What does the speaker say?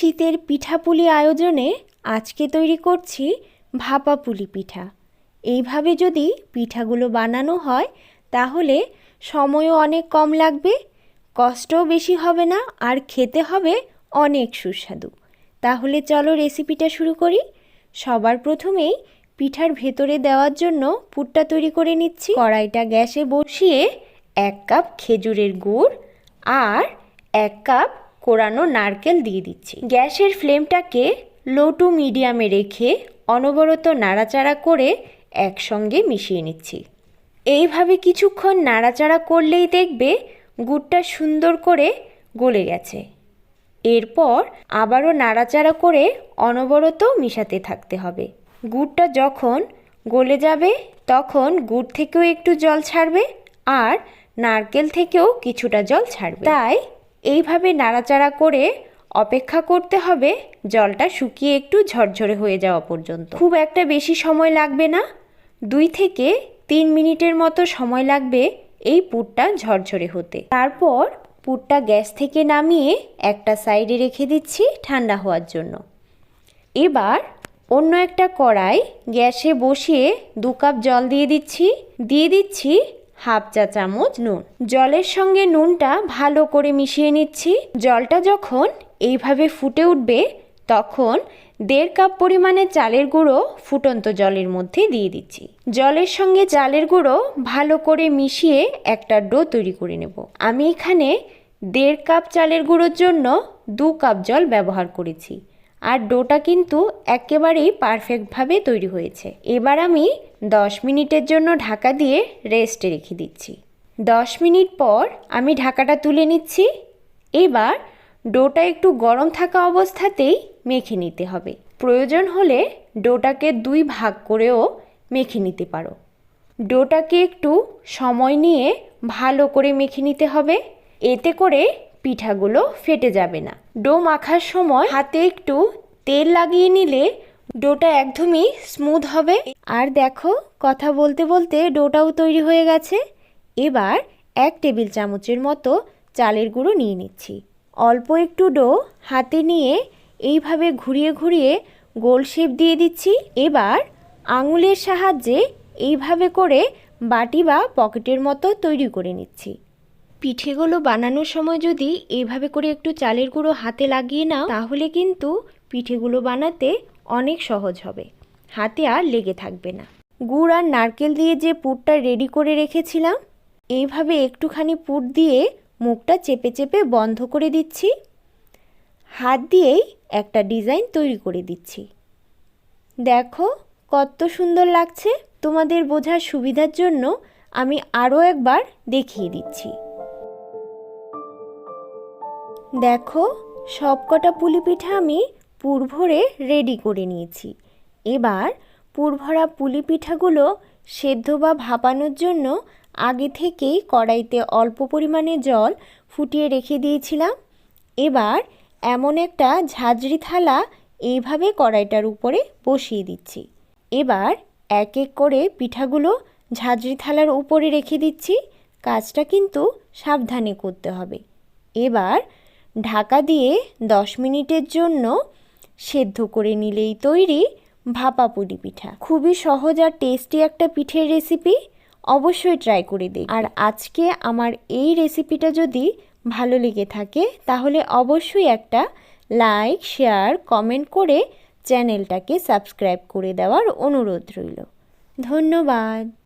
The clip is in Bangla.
শীতের পিঠাপুলি আয়োজনে আজকে তৈরি করছি ভাপা পুলি পিঠা। এইভাবে যদি পিঠাগুলো বানানো হয়, তাহলে সময়ও অনেক কম লাগবে, কষ্টও বেশি হবে না, আর খেতে হবে অনেক সুস্বাদু। তাহলে চলো রেসিপিটা শুরু করি। সবার প্রথমেই পিঠার ভেতরে দেওয়ার জন্য পুরটা তৈরি করে নিচ্ছি। কড়াইটা গ্যাসে বসিয়ে এক কাপ খেজুরের গুড় আর এক কাপ কোরানো নারকেল দিয়ে দিচ্ছি। গ্যাসের ফ্লেমটাকে লো টু মিডিয়ামে রেখে অনবরত নাড়াচাড়া করে একসঙ্গে মিশিয়ে নিচ্ছি। এইভাবে কিছুক্ষণ নাড়াচাড়া করলেই দেখবে গুড়টা সুন্দর করে গলে গেছে। এরপর আবারও নাড়াচাড়া করে অনবরত মিশাতে থাকতে হবে। গুড়টা যখন গলে যাবে, তখন গুড় থেকেও একটু জল ছাড়বে আর নারকেল থেকেও কিছুটা জল ছাড়বে। তাই এইভাবে নাড়াচাড়া করে অপেক্ষা করতে হবে, জলটা শুকিয়ে একটু ঝরঝরে হয়ে যাওয়া পর্যন্ত। খুব একটা বেশি সময় লাগবে না, দুই থেকে তিন মিনিটের মতো সময় লাগবে এই পুরটা ঝরঝরে হতে। তারপর পুরটা গ্যাস থেকে নামিয়ে একটা সাইডে রেখে দিচ্ছি ঠান্ডা হওয়ার জন্য। এবার অন্য একটা কড়াই গ্যাসে বসিয়ে দু কাপ জল দিয়ে দিচ্ছি। দিয়ে দিচ্ছি হাফ চা চামচ নুন। জলের সঙ্গে নুনটা ভালো করে মিশিয়ে নিচ্ছি। জলটা যখন এইভাবে ফুটে উঠবে, তখন দেড় কাপ পরিমাণে চালের গুঁড়ো ফুটন্ত জলের মধ্যে দিয়ে দিচ্ছি। জলের সঙ্গে চালের গুঁড়ো ভালো করে মিশিয়ে একটা ডো তৈরি করে নেব। আমি এখানে দেড় কাপ চালের গুঁড়োর জন্য দু কাপ জল ব্যবহার করেছি। আর ডোটা কিন্তু একেবারেই পারফেক্টভাবে তৈরি হয়েছে। এবার আমি দশ মিনিটের জন্য ঢাকা দিয়ে রেস্টে রেখে দিচ্ছি। দশ মিনিট পর আমি ঢাকাটা তুলে নিচ্ছি। এবার ডোটা একটু গরম থাকা অবস্থাতেই মেখে নিতে হবে। প্রয়োজন হলে ডোটাকে দুই ভাগ করেও মেখে নিতে পারো। ডোটাকে একটু সময় নিয়ে ভালো করে মেখে নিতে হবে। এতে করে পিঠাগুলো ফেটে যাবে না। ডো মাখার সময় হাতে একটু তেল লাগিয়ে নিলে ডোটা একদমই স্মুথ হবে। আর দেখো, কথা বলতে বলতে ডোটাও তৈরি হয়ে গেছে। এবার এক টেবিল চামচের মতো চালের গুঁড়ো নিয়ে নিচ্ছি। অল্প একটু ডো হাতে নিয়ে এইভাবে ঘুরিয়ে ঘুরিয়ে গোল শেপ দিয়ে দিচ্ছি। এবার আঙুলের সাহায্যে এইভাবে করে বাটি বা পকেটের মতো তৈরি করে নিচ্ছি। পিঠেগুলো বানানোর সময় যদি এইভাবে করে একটু চালের গুঁড়ো হাতে লাগিয়ে নাও, তাহলে কিন্তু পিঠেগুলো বানাতে অনেক সহজ হবে। হাতে আর লেগে থাকবে না। গুড় আর নারকেল দিয়ে যে পুরটা রেডি করে রেখেছিলাম এইভাবে একটুখানি পুর দিয়ে মুখটা চেপে চেপে বন্ধ করে দিচ্ছি। হাত দিয়েই একটা ডিজাইন তৈরি করে দিচ্ছি। দেখো কত সুন্দর লাগছে। তোমাদের বোঝার সুবিধার জন্য আমি আরও একবার দেখিয়ে দিচ্ছি। দেখো, সবকটা পুলি পিঠা আমি পুর ভরে রেডি করে নিয়েছি। এবার পুর ভরা পুলি পিঠাগুলো সেদ্ধ বা ভাপানোর জন্য আগে থেকেই কড়াইতে অল্প পরিমাণে জল ফুটিয়ে রেখে দিয়েছিলাম। এবার এমন একটা ঝাঁঝরি থালা এইভাবে কড়াইটার উপরে বসিয়ে দিচ্ছি। এবার এক এক করে পিঠাগুলো ঝাঁঝরি থালার উপরে রেখে দিচ্ছি। কাজটা কিন্তু সাবধানে করতে হবে। এবার ঢাকা দিয়ে দশ মিনিটের জন্য সেদ্ধ করে নিলেই তৈরি ভাপা পুলি পিঠা। খুবই সহজ আর টেস্টি একটা পিঠের রেসিপি অবশ্যই ট্রাই করে দিই আর আজকে আমার এই রেসিপিটা যদি ভালো লেগে থাকে, তাহলে অবশ্যই একটা লাইক শেয়ার কমেন্ট করে চ্যানেলটাকে সাবস্ক্রাইব করে দেওয়ার অনুরোধ রইল। ধন্যবাদ।